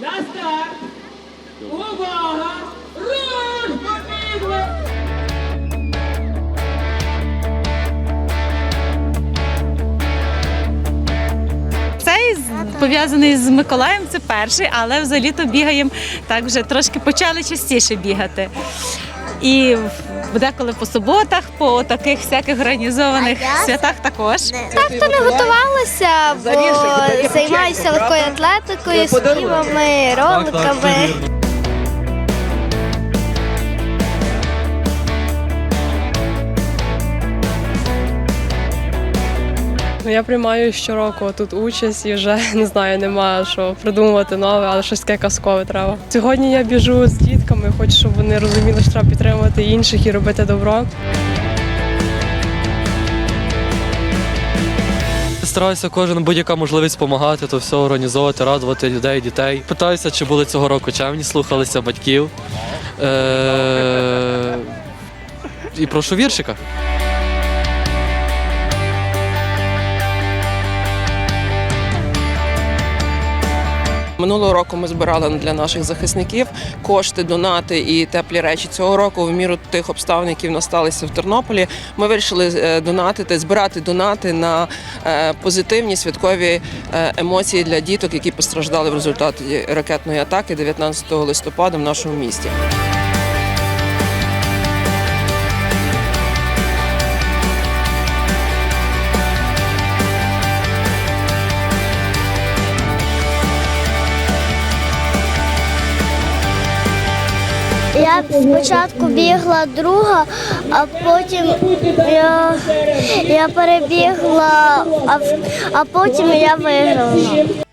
На старт! Увага! Цей пов'язаний з Миколаєм, це перший, але взагалі то бігаємо так вже трошки почали частіше бігати. І деколи по суботах, по таких всяких організованих святах також. Так то не готувалася, бо займаюся легкою атлетикою, співами, роликами. Ну, я приймаю щороку тут участь і вже не знаю, немає що придумувати нове, але щось таке казкове треба. Сьогодні я біжу з дітками, хочу, щоб вони розуміли, що треба підтримувати інших і робити добро. Стараюся кожен будь-яка можливість допомагати, то все організовувати, радувати людей, дітей. Питаюся, чи були цього року чемні, слухалися батьків. Е- І прошу віршика. Минулого року ми збирали для наших захисників кошти, донати і теплі речі. Цього року, в міру тих обставин, які в нас сталися в Тернополі, ми вирішили е, донатити, збирати донати на е, позитивні святкові е, емоції для діток, які постраждали в результаті ракетної атаки 19 листопада в нашому місті. Я спочатку бігла друга, а потім я, я перебігла, а, а потім я виграла.